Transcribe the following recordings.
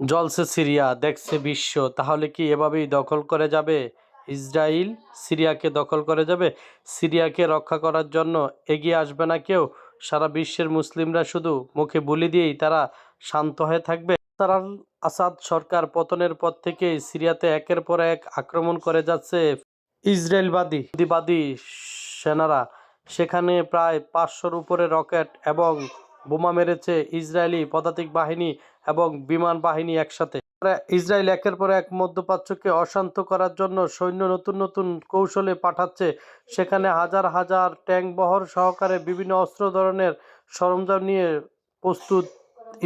জ্বলছে সিরিয়া, দেখছে বিশ্ব, তাহলে কি এভাবেই দখল করে যাবে? ইসরায়েল সিরিয়াকে দখল করে যাবে? সিরিয়াকে রক্ষা করার জন্য এগিয়ে আসবে না কেউ? সারা বিশ্বের মুসলিমরা শুধু মুখে বুলি দিয়েই তারা শান্ত হয়ে থাকবে? আল আসাদ সরকার পতনের পর থেকেই সিরিয়াতে একের পর এক আক্রমণ করে যাচ্ছে ইসরায়েলবাদী বাদী সেনারা। সেখানে প্রায় পাঁচশোর উপরে রকেট এবং বোমা মেরেছে ইসরায়েলি পদাতিক বাহিনী এবং বিমান বাহিনী একসাথে। ইসরায়েল একের পর এক মধ্যপ্রাচ্যকে অশান্ত করার জন্য সৈন্য নতুন নতুন কৌশলে পাঠাচ্ছে। সেখানে হাজার হাজার ট্যাঙ্ক বহর সহকারে বিভিন্ন অস্ত্র ধরনের সরঞ্জাম নিয়ে প্রস্তুত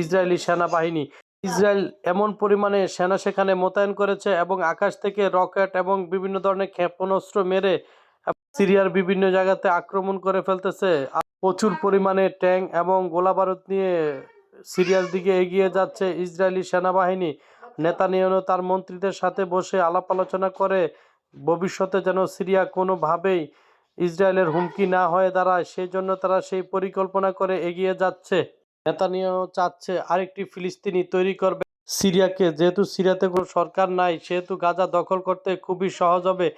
ইসরায়েলি সেনাবাহিনী। ইসরায়েল এমন পরিমাণে সেনা সেখানে মোতায়েন করেছে এবং আকাশ থেকে রকেট এবং বিভিন্ন ধরনের ক্ষেপণাস্ত্র মেরে সিরিয়ার বিভিন্ন জায়গাতে আক্রমণ করে ফেলতেছে। প্রচুর পরিমাণে ট্যাঙ্ক এবং গোলাবারুদ নিয়ে সিরিয়ার দিকে এগিয়ে যাচ্ছে ইসরায়েলি সেনাবাহিনী। নেতানিয়াহু তার মন্ত্রীদের সাথে বসে আলাপ আলোচনা করে, ভবিষ্যতে যেন সিরিয়া কোনোভাবেই ইসরায়েলের হুমকি না হয়ে দাঁড়ায় সেই জন্য তারা সেই পরিকল্পনা করে এগিয়ে যাচ্ছে। নেতানিয়াহু চাচ্ছে আরেকটি ফিলিস্তিনি তৈরি করবে। সিরিয়াকে, যেহেতু সিরিয়াতে কোনো সরকার নাই, সেহেতু গাজা দখল করতে খুবই সহজ হবে।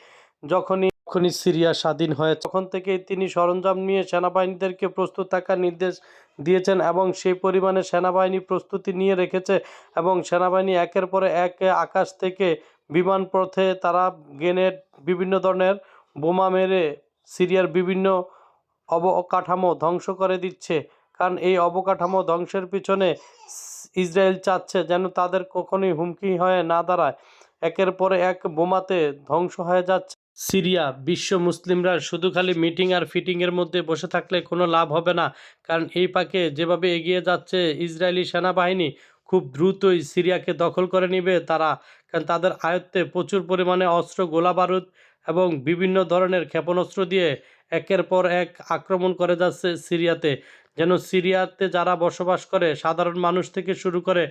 যখনই যখনই সিরিয়া স্বাধীন হয় তখন থেকেই তিনি সরঞ্জাম নিয়ে সেনাবাহিনীদেরকে প্রস্তুত থাকার নির্দেশ দিয়েছেন এবং সেই পরিমাণে সেনাবাহিনী প্রস্তুতি নিয়ে রেখেছে এবং সেনাবাহিনী একের পরে এক আকাশ থেকে বিমান পথে তারা গ্রেনেড বিভিন্ন ধরনের বোমা মেরে সিরিয়ার বিভিন্ন অবকাঠামো ধ্বংস করে দিচ্ছে। কারণ এই অবকাঠামো ধ্বংসের পিছনে ইসরায়েল চাচ্ছে যেন তাদের কখনোই হুমকি হয়ে না দাঁড়ায়। একের পরে এক বোমাতে ধ্বংস হয়ে যাচ্ছে। সিরিয়া, বিশ্ব মুসলিমরা শুধু খালি মিটিং আর ফিটিংয়ের মধ্যে বসে থাকলে কোনো লাভ হবে না। কারণ এই পাকে যেভাবে এগিয়ে যাচ্ছে ইসরায়েলি সেনাবাহিনী, খুব দ্রুতই সিরিয়াকে দখল করে নিবে তারা। কারণ তাদের আয়ত্তে প্রচুর পরিমাণে অস্ত্র, গোলাবারুদ এবং বিভিন্ন ধরনের ক্ষেপণাস্ত্র দিয়ে একের পর এক আক্রমণ করে যাচ্ছে সিরিয়াতে। যেন সিরিয়াতে যারা বসবাস করে, সাধারণ মানুষ থেকে শুরু করে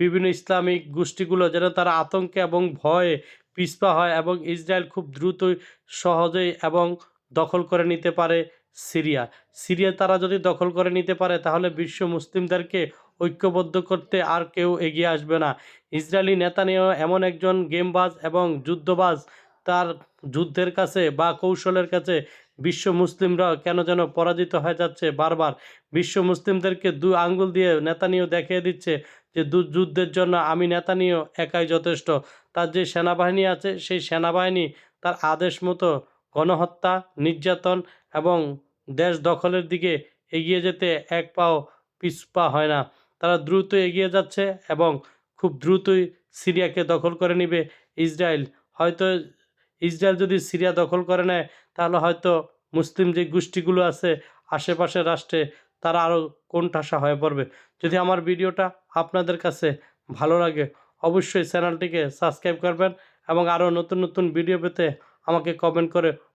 বিভিন্ন ইসলামিক গোষ্ঠীগুলো যেন তারা আতঙ্কে এবং ভয়ে পিছপা হয় এবং ইসরায়েল খুব দ্রুতই সহজেই এবং দখল করে নিতে পারে সিরিয়া। সিরিয়া তারা যদি দখল করে নিতে পারে, তাহলে বিশ্ব মুসলিমদেরকে ঐক্যবদ্ধ করতে আর কেউ এগিয়ে আসবে না। ইসরায়েলি নেতা নিয়েও এমন একজন গেমবাজ এবং যুদ্ধবাজ, তার যুদ্ধের কাছে বা কৌশলের কাছে বিশ্ব মুসলিমরা কেন যেন পরাজিত হয়ে যাচ্ছে বারবার। বিশ্ব মুসলিমদেরকে দু আঙ্গুল দিয়ে নেতানিও দেখিয়ে দিচ্ছে যে যুদ্ধের জন্য আমি নেতানিও একাই যথেষ্ট। তার যে সেনাবাহিনী আছে, সেই সেনাবাহিনী তার আদেশ মতো গণহত্যা, নির্যাতন এবং দেশ দখলের দিকে এগিয়ে যেতে এক পাও পিছপা হয় না। তারা দ্রুত এগিয়ে যাচ্ছে এবং খুব দ্রুতই সিরিয়াকে দখল করে নেবে ইসরায়েল। হয়তো ইসরায়েল যদি সিরিয়া দখল করে নেয়, তাহলে হয়তো মুসলিম যে গোষ্ঠীগুলো আছে, আশেপাশের রাষ্ট্রে তারা আরও কোণঠাসা হয়ে পড়বে। যদি আমার ভিডিওটা আপনাদের কাছে ভালো লাগে, অবশ্যই চ্যানেলটিকে সাবস্ক্রাইব করবেন এবং আরও নতুন নতুন ভিডিও পেতে আমাকে কমেন্ট করে